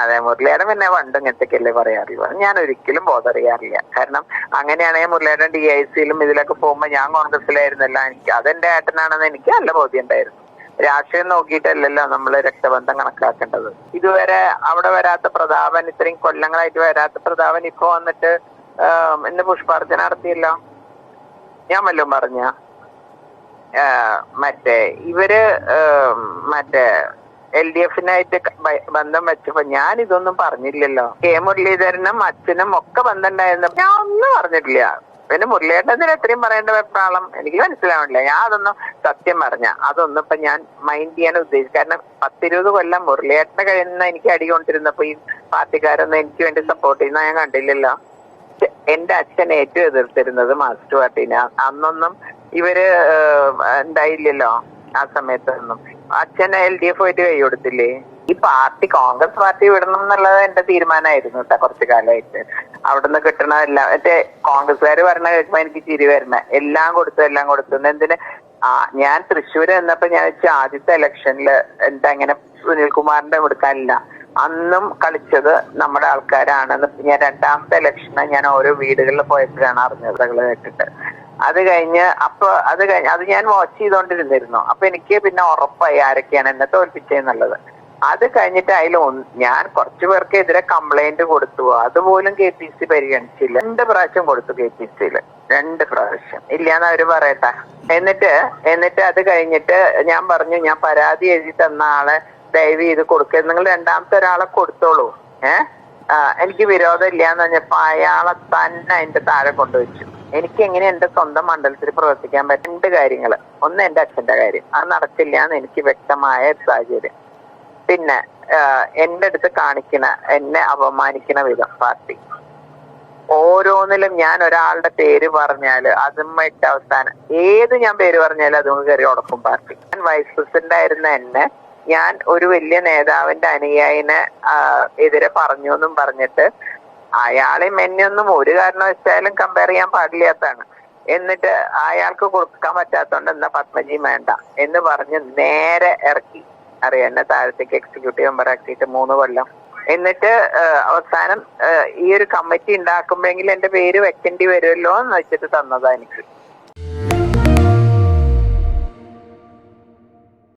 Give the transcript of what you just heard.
അതെ മുരളിയേടൻ പിന്നെ പണ്ട് ഇങ്ങനത്തെയൊക്കെയല്ലേ പറയാറില്ല ഞാൻ ഒരിക്കലും ബോധറിയാറില്ല കാരണം അങ്ങനെയാണെങ്കിൽ മുരളിയേടൻ ഡി ഐ സിയിലും ഇതിലൊക്കെ പോകുമ്പോൾ ഞാൻ കോൺഗ്രസിലായിരുന്നല്ല എനിക്ക് അതെന്റെ ഏട്ടനാണെന്ന് എനിക്ക് നല്ല ബോധ്യം ഉണ്ടായിരുന്നു. രാഷ്ട്രീയം നോക്കിയിട്ടല്ലല്ലോ നമ്മൾ രക്തബന്ധം കണക്കാക്കേണ്ടത്. ഇതുവരെ അവിടെ വരാത്ത പ്രതാപൻ ഇത്രയും കൊല്ലങ്ങളായിട്ട് വരാത്ത പ്രതാപൻ ഇപ്പൊ വന്നിട്ട് എന്റെ പുഷ്പാർച്ചന നടത്തിയല്ലോ? ഞാൻ വല്ലതും പറഞ്ഞ? മറ്റേ ഇവർ മറ്റേ എൽ ഡി എഫിനായിട്ട് ബന്ധം വെച്ചപ്പോ ഞാൻ ഇതൊന്നും പറഞ്ഞില്ലല്ലോ. കെ മുരളീധരനും അച്ഛനും ഒക്കെ ബന്ധം ഉണ്ടായിരുന്നു ഞാൻ ഒന്നും പറഞ്ഞിട്ടില്ല. പിന്നെ മുരളിയേട്ടന് എത്രയും പറയേണ്ട വെപ്രാളം എനിക്ക് മനസ്സിലാവണില്ല. ഞാൻ അതൊന്നും സത്യം പറഞ്ഞ അതൊന്നും ഇപ്പൊ ഞാൻ മൈൻഡ് ചെയ്യാൻ ഉദ്ദേശിച്ചു കാരണം പത്തിരുപത് കൊല്ലം മുരളിയേട്ടനെ കഴിയുന്ന എനിക്ക് അടി കൊണ്ടിരുന്നപ്പോ ഈ പാർട്ടിക്കാരൊന്നും എനിക്ക് വേണ്ടി സപ്പോർട്ട് ചെയ്യുന്ന ഞാൻ കണ്ടില്ലല്ലോ. എന്റെ അച്ഛൻ ഏറ്റവും എതിർത്തിരുന്നത് മാസ്റ്റർ പാർട്ടിനെ. അന്നൊന്നും ഇവർ ഉണ്ടായില്ലല്ലോ ആ സമയത്തൊന്നും. അച്ഛൻ എൽ ഡി എഫ് ആയിട്ട് കൈ കൊടുത്തില്ലേ? ഈ പാർട്ടി കോൺഗ്രസ് പാർട്ടി വിടണം എന്നുള്ളത് എന്റെ തീരുമാനമായിരുന്നു കേട്ടോ കുറച്ചു കാലമായിട്ട്. അവിടുന്ന് കിട്ടണ എല്ലാം മറ്റേ കോൺഗ്രസ്സുകാർ പറഞ്ഞ കേൾക്കുമ്പോ എനിക്ക് ചിരി വരണ എല്ലാം കൊടുത്തു എല്ലാം കൊടുത്തു. എന്തിന്? ആ ഞാൻ തൃശ്ശൂർ എന്നപ്പോ ഞാൻ വെച്ച ആദ്യത്തെ ഇലക്ഷനിൽ എന്താ ഇങ്ങനെ സുനിൽകുമാറിന്റെ കൊടുക്കാനില്ല. അന്നും കളിച്ചത് നമ്മുടെ ആൾക്കാരാണെന്ന് ഞാൻ രണ്ടാമത്തെ ഇലക്ഷന് ഞാൻ ഓരോ വീടുകളിൽ പോയപ്പോഴാണ് അറിഞ്ഞത്. കേട്ടിട്ട്. അത് കഴിഞ്ഞ് അപ്പൊ അത് കഴിഞ്ഞ് അത് ഞാൻ വാച്ച് ചെയ്തോണ്ടിരുന്നിരുന്നു. അപ്പൊ എനിക്ക് പിന്നെ ഉറപ്പായി ആരൊക്കെയാണ് എന്നെ തോൽപ്പിച്ചെന്നുള്ളത് അത് കഴിഞ്ഞിട്ട് അതിൽ ഞാൻ കുറച്ചു പേർക്ക് എതിരെ കംപ്ലൈന്റ് കൊടുത്തു. അതുപോലും കെ പി സി പരിഗണിച്ചില്ല. രണ്ട് പ്രാവശ്യം കൊടുത്തു കെ പി സിയിൽ രണ്ട് പ്രാവശ്യം. ഇല്ലാന്ന് അവർ പറയട്ടെ. എന്നിട്ട് എന്നിട്ട് അത് കഴിഞ്ഞിട്ട് ഞാൻ പറഞ്ഞു ഞാൻ പരാതി എഴുതി തന്ന ആളെ ദയവ് ചെയ്ത് കൊടുക്കുക നിങ്ങൾ രണ്ടാമത്തെ ഒരാളെ കൊടുത്തോളൂ. ഏഹ് എനിക്ക് വിരോധം ഇല്ലാന്ന് പറഞ്ഞപ്പോ അയാളെ തന്നെ അതിന്റെ താഴെ കൊണ്ടുവച്ചു. എനിക്ക് എങ്ങനെ എന്റെ സ്വന്തം മണ്ഡലത്തിൽ പ്രവർത്തിക്കാൻ പറ്റും? രണ്ട് കാര്യങ്ങൾ. ഒന്ന് എന്റെ അച്ഛന്റെ കാര്യം. അത് നടക്കില്ല എന്ന് എനിക്ക് വ്യക്തമായ സാഹചര്യം. പിന്നെ എന്റെ അടുത്ത് കാണിക്കണ എന്നെ അപമാനിക്കണ വിധം പാർട്ടി. ഓരോന്നിലും ഞാൻ ഒരാളുടെ പേര് പറഞ്ഞാൽ അതുമായിട്ട് അവസാനം ഏത് ഞാൻ പേര് പറഞ്ഞാലും അതും കയറി ഉടക്കും പാർട്ടി. ഞാൻ വൈസ് പ്രസിഡന്റ് ആയിരുന്ന എന്നെ ഞാൻ ഒരു വലിയ നേതാവിന്റെ അനുയായിനെ എതിരെ പറഞ്ഞു എന്നും പറഞ്ഞിട്ട് അയാളെയും മെന്നൊന്നും ഒരു കാരണവശാലും കമ്പയർ ചെയ്യാൻ പാടില്ലാത്തതാണ്. എന്നിട്ട് അയാൾക്ക് കൊടുക്കാൻ പറ്റാത്തോണ്ട് എന്നാ പത്മജി വേണ്ട എന്ന് പറഞ്ഞ് നേരെ ഇറക്കി. അറിയാം എന്നെ താഴത്തേക്ക് എക്സിക്യൂട്ടീവ് മെമ്പർ ആക്കിയിട്ട് മൂന്ന് കൊല്ലം. എന്നിട്ട് അവസാനം ഈ ഒരു കമ്മിറ്റി ഉണ്ടാക്കുമ്പോഴെങ്കിലും എന്റെ പേര് വെക്കേണ്ടി വരുമല്ലോ എന്ന് വെച്ചിട്ട് തന്നതാ എനിക്ക്.